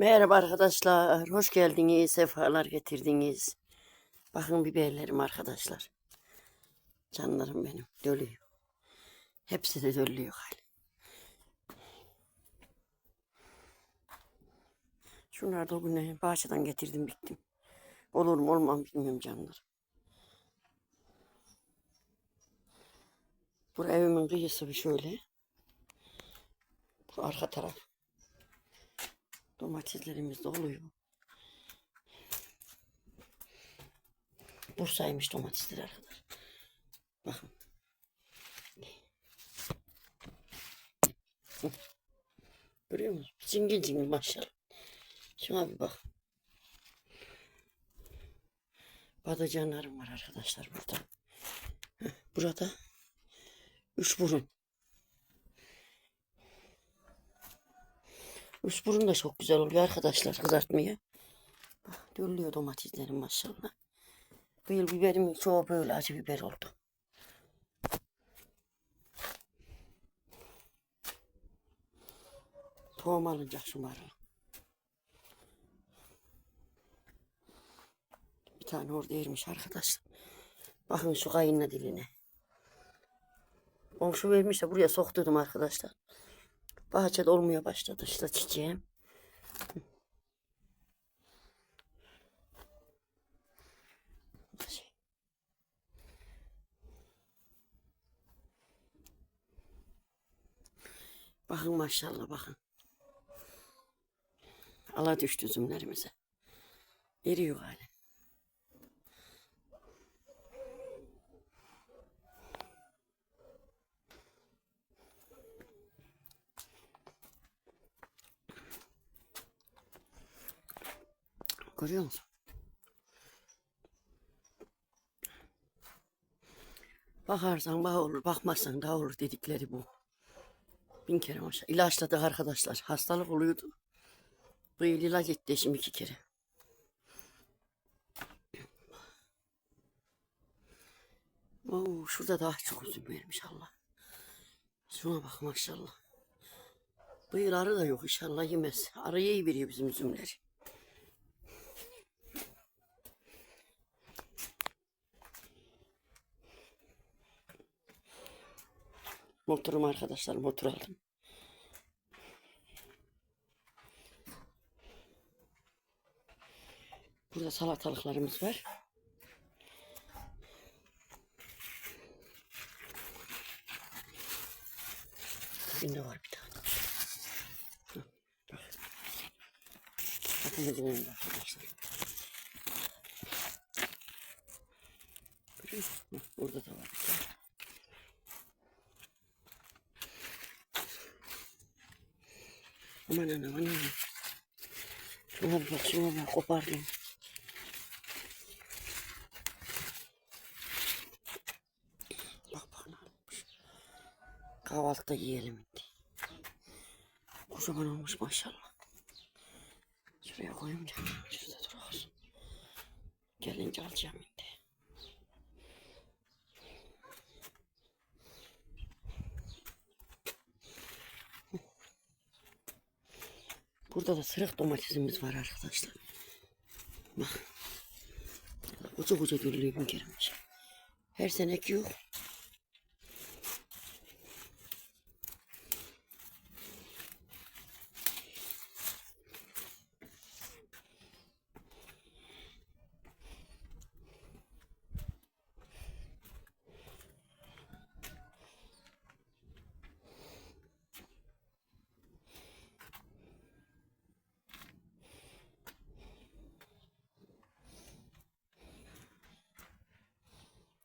Merhaba arkadaşlar. Hoş geldiniz. Sefalar getirdiniz. Bakın biberlerim arkadaşlar. Canlarım benim. Dölüyor. Hepsi de dölüyor hali. Şunları da bugün bahçeden getirdim bittim. Olur mu olmam bilmiyorum canlar. Bu evimin kıyısı bir şöyle. Bu arka taraf. Domateslerimiz de oluyor. Bursa'ymış domatesler arkadaş. Bakın. Görüyor musun? Cingil cingil maşallah. Şuna bir bak. Badacanlarım var arkadaşlar burada. Burada üç burun. Üç burun da çok güzel oluyor arkadaşlar kızartmaya. Bak döllüyor domateslerim maşallah. Bu yıl biberimin çoğu böyle acı biber oldu. Tohum alınacak şu marul. Bir tane orada ermiş arkadaşlar. Bakın şu kayınla diline. Komşu vermiş de buraya sokturdum arkadaşlar. Bahçede olmaya başladı işte çiçeğim. Bakın maşallah bakın. Ala düştü üzümlerimize. Eriyor hali. Görüyor musun? Bakarsan bak olur, bakmazsan da olur dedikleri bu. Bin kere maşallah. İlaçladık arkadaşlar. Hastalık oluyordu. Bu yıl ilaç etti şimdi iki kere. Oo, şurada daha çok üzüm vermiş Allah. Şuna bak maşallah. Bu yıl arı da yok inşallah yemez. Arıya iyi veriyor bizim üzümleri. Motorum arkadaşlar motor aldım. Burada salatalıklarımız var. Dibinde var bir tane. Bakın bu dibinde arkadaşlar. Görüyor da var bir tane. Aman anam anam. Şuna bak şuna bak kopardım. Bak bak ne olmuş. Kahvaltıda yiyelim diye. Kocaman olmuş maşallah. Şuraya koyayım canım. Şurada dur olsun. Gelince alacağım Burada da sırık domatesimiz var arkadaşlar. Bak. Koca koca kere maşallah. Her sene ekiyor.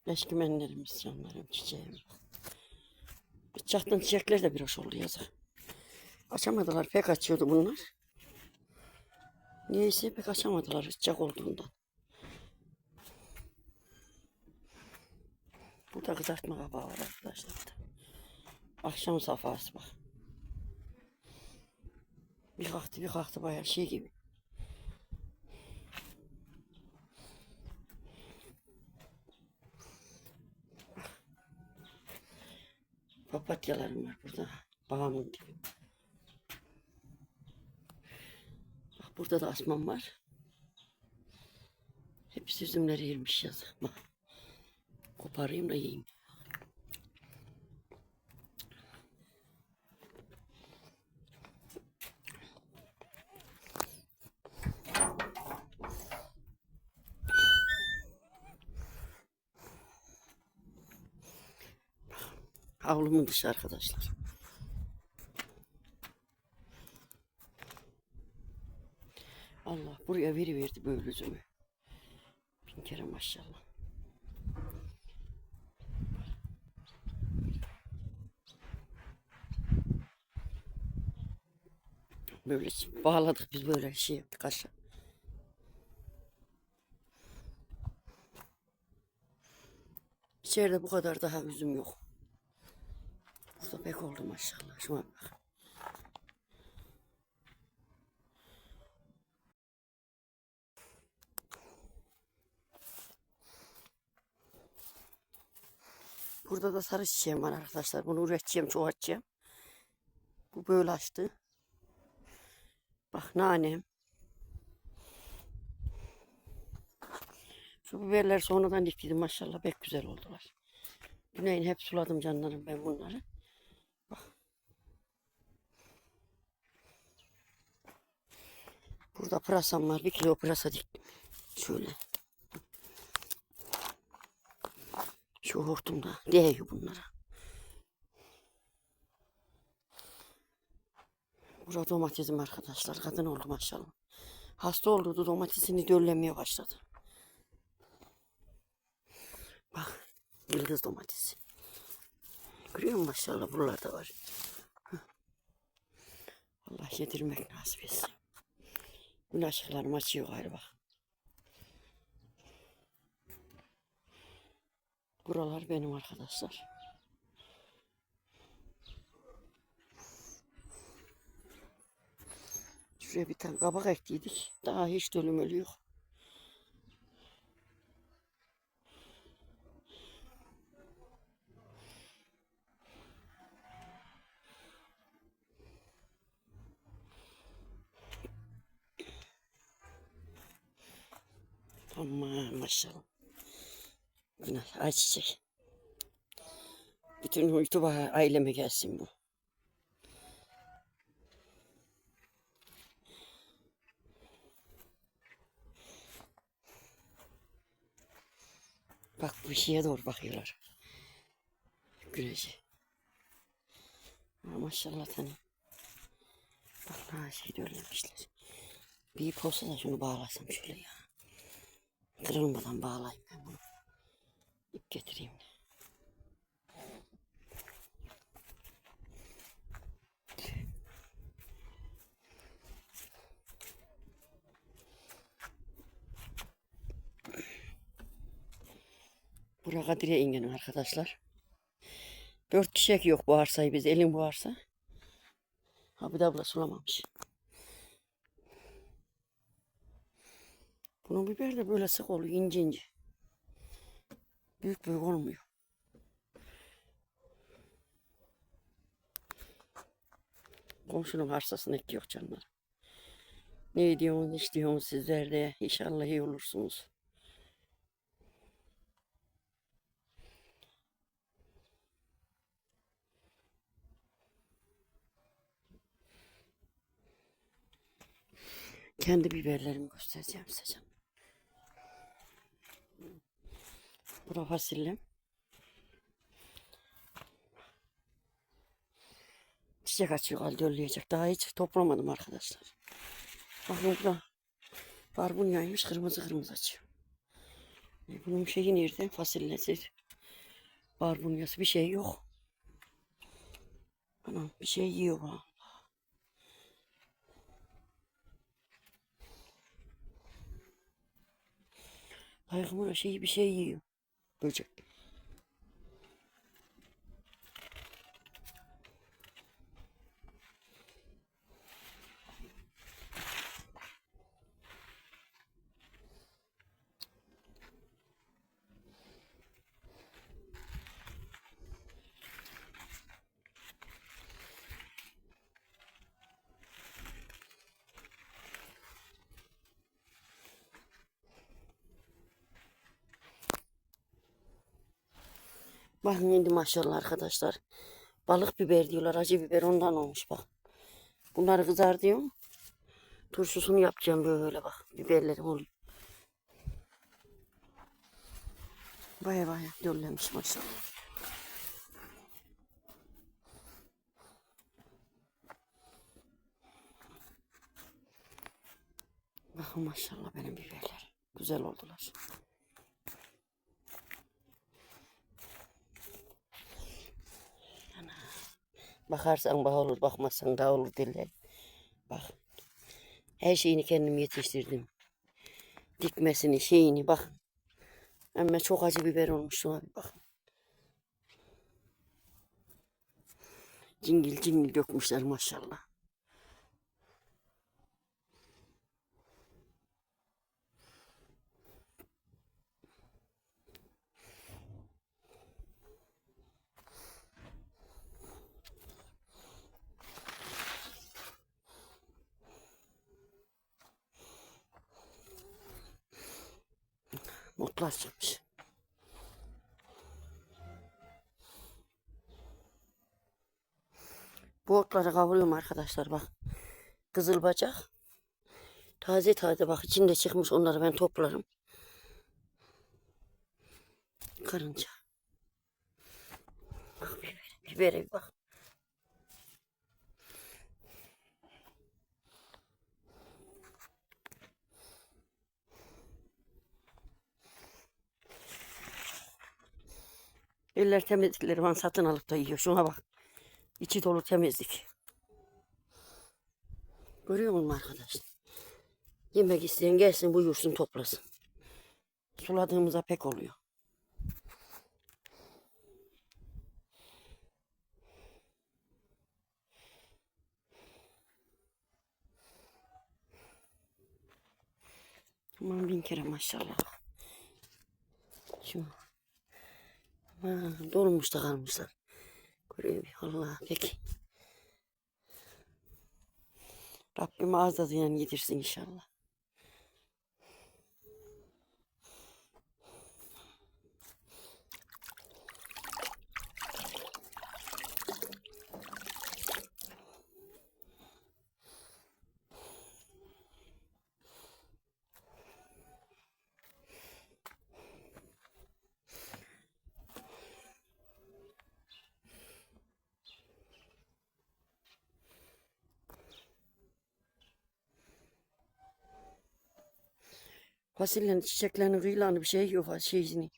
Eşkimenlerimiz canlarım çiçeğim. Bıçaktan çiçekler de bir hoş oldu yazık. Açamadılar pek açıyordu bunlar. Niyeyse pek açamadılar sıcak olduğundan. Burada kızartma kabağı var arkadaşlar. Akşam safhası bak. Bir kalktı bir kalktı bayağı şey gibi. Papatyalarım var burada. Bağımın dibi. Bak Burada da asman var. Hepsi üzümleri yermiş yazık. Koparayım da yiyeyim. Havlumun dışı arkadaşlar. Allah buraya veri verdi böyle üzümü. Bin kere maşallah. Böyle bağladık biz böyle şey yaptık aşağı. İçeride bu kadar daha üzüm yok. Burada pek oldu maşallah. Şuna bak. Burada da sarı çiçeğim var arkadaşlar. Bunu üreteceğim, çoğaltacağım. Bu böyle açtı. Bak nanem. Şu biberler sonradan diktim maşallah pek güzel oldular. Güneyin hep suladım canlarım ben bunları. Burada pırasam var. Bir kilo pırasa diktim. Şöyle. Şu hortumda değiyor bunlara. Burada domatesim arkadaşlar. Kadın oldu maşallah. Hasta oldu domatesini döllemeye başladı. Bak yıldız domatesi. Görüyor musun maşallah buralarda var. Allah yedirmek nasip etsin. Gün ışıklarım açıyor gayrı bak. Buralar benim arkadaşlar. Şuraya bir tane kabak ektiydik. Daha hiç dölüm ölü yok. Aman maşallah. Yine ayçiçek. Bütün YouTube aileme gelsin bu. Bak bu şeye doğru bakıyorlar. Güneşe. Maşallah tane. Bak ha şey dörlemişler. Bir ip da şunu bağlasam şöyle ya. Kırılmadan bağlayayım ben bunu. İp getireyim. Bura Kadriye ingenim arkadaşlar. Dört kişilik yok bu arsayı biz elin bu arsa. Ha bir de abla sulamamış. Bunun biber de böyle sık oluyor ince ince. Büyük büyük olmuyor. Komşunun arsasına ek yok canlar. Ne diyorsunuz, iş diyorsunuz sizler de. İnşallah iyi olursunuz. Kendi biberlerimi göstereceğim size canım. Bura fasulyem. Çiçek açıyor halde ölleyecek. Daha hiç toplamadım arkadaşlar. Bak burada barbunyaymış kırmızı kırmızı açıyor. Bunun şeyi nerede? Fasulyesi. Barbunyası bir şey yok. Anam bir şey yiyor bu. Kaygımın şeyi bir şey yiyor. Tôi Bakın indi maşallah arkadaşlar. Balık biber diyorlar. Acı biber ondan olmuş bak. Bunları kızartıyorum. Turşusunu yapacağım böyle bak. Biberlerim oluyor. Baya baya döllemiş maşallah. Bakın maşallah benim biberler. Güzel oldular. Bakarsan bağ olur, bakmazsan da olur derler. Bak. Her şeyini kendim yetiştirdim. Dikmesini, şeyini bak. Ama çok acı biber olmuş şuna bir bakın. Cingil cingil dökmüşler maşallah. Mutlar çıkmış. Bu otları kavuruyorum arkadaşlar bak. Kızıl bacak. Taze taze bak içinde çıkmış onları ben toplarım. Karınca. Bak bibere bir bak. Eller temizlikleri ben satın alıp da yiyor. Şuna bak. İçi dolu temizlik. Görüyor musun arkadaşlar? Yemek isteyen gelsin buyursun toplasın. Suladığımıza pek oluyor. Aman bin kere maşallah. Şu. Aman dolmuş da kalmışlar. Görüyor? Allah peki. Rabbim ağız tadıyla yedirsin inşallah. Fasulyenin çiçeklerinin kıyılarını bir şey yok şeyini.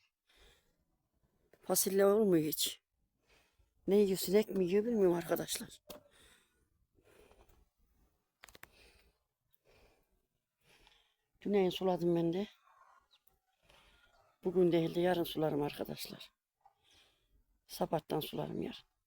Fasulye olmuyor hiç. Ne yiyor sinek mi yiyor bilmiyorum arkadaşlar. Düneyin suladım ben de. Bugün değil de yarın sularım arkadaşlar. Sabahtan sularım yarın.